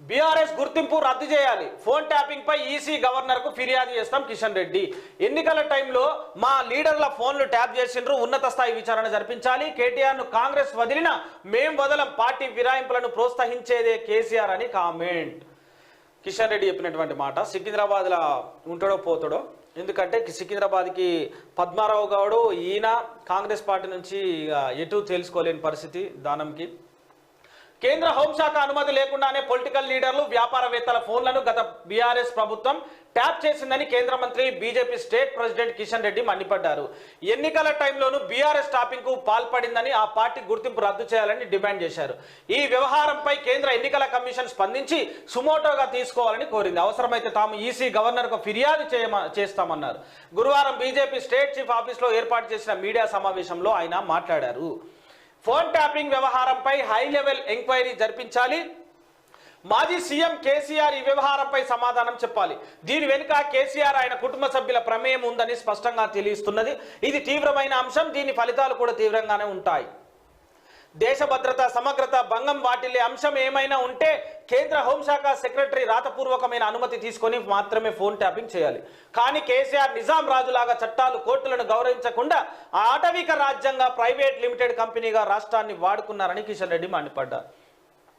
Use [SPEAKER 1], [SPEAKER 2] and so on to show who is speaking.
[SPEAKER 1] BRS గుర్తింపు రద్దు చేయాలి. ఫోన్ ట్యాపింగ్ పై ఈసీ గవర్నర్కు ఫిర్యాదు చేస్తాం కిషన్ రెడ్డి. ఎన్నికల టైంలో మా లీడర్ల ఫోన్లు ట్యాప్ చేసిండ్రు. ఉన్నత స్థాయి విచారణ జరిపించాలి. కేటీఆర్ను కాంగ్రెస్ వదిలిన మేం వదలం. పార్టీ ఫిరాయింపులను ప్రోత్సహించేదే కేసీఆర్ అని కామెంట్. కిషన్ రెడ్డి చెప్పినటువంటి మాట సికింద్రాబాద్లో ఉంటాడో పోతాడో? ఎందుకంటే సికింద్రాబాద్కి పద్మారావు గౌడు ఈయన కాంగ్రెస్ పార్టీ నుంచి ఎటు తెలుసుకోలేని పరిస్థితి దానంకి. కేంద్ర హోంశాఖ అనుమతి లేకుండానే పొలిటికల్ లీడర్లు వ్యాపారవేత్తల ఫోన్లను గత బీఆర్ఎస్ ప్రభుత్వం ట్యాప్ చేసిందని కేంద్ర మంత్రి BJP state president Kishan Reddy మండిపడ్డారు. ఎన్నికల టైంలోనూ బీఆర్ఎస్ టాపింగ్కు పాల్పడిందని ఆ పార్టీ గుర్తింపు రద్దు చేయాలని డిమాండ్ చేశారు. ఈ వ్యవహారంపై కేంద్ర ఎన్నికల కమిషన్ స్పందించి సుమోటోగా తీసుకోవాలని కోరింది. అవసరమైతే తాము ఈసీ గవర్నర్కు ఫిర్యాదు చేయమ చేస్తామన్నారు. గురువారం బీజేపీ స్టేట్ చీఫ్ ఆఫీస్లో ఏర్పాటు చేసిన మీడియా సమావేశంలో ఆయన మాట్లాడారు. ఫోన్ ట్యాపింగ్ వ్యవహారంపై హై లెవెల్ ఎంక్వైరీ జరిపించాలి. మాజీ సీఎం కేసీఆర్ ఈ వ్యవహారంపై సమాధానం చెప్పాలి. దీని వెనుక కేసీఆర్ ఆయన కుటుంబ సభ్యుల ప్రమేయం ఉందని స్పష్టంగా తెలియస్తున్నది. ఇది తీవ్రమైన అంశం. దీని ఫలితాలు కూడా తీవ్రంగానే ఉంటాయి. దేశ భద్రత సమగ్రత భంగం వాటిల్లే అంశం ఏమైనా ఉంటే కేంద్ర హోంశాఖ సెక్రటరీ రాతపూర్వకమైన అనుమతి తీసుకొని మాత్రమే ఫోన్ ట్యాపింగ్ చేయాలి. కానీ కేసీఆర్ నిజాం రాజులాగా చట్టాలు కోర్టులను గౌరవించకుండా ఆ ఆటవిక రాజ్యంగా ప్రైవేట్ లిమిటెడ్ కంపెనీగా రాష్ట్రాన్ని వాడుకున్నారని కిషన్ రెడ్డి మండిపడ్డారు.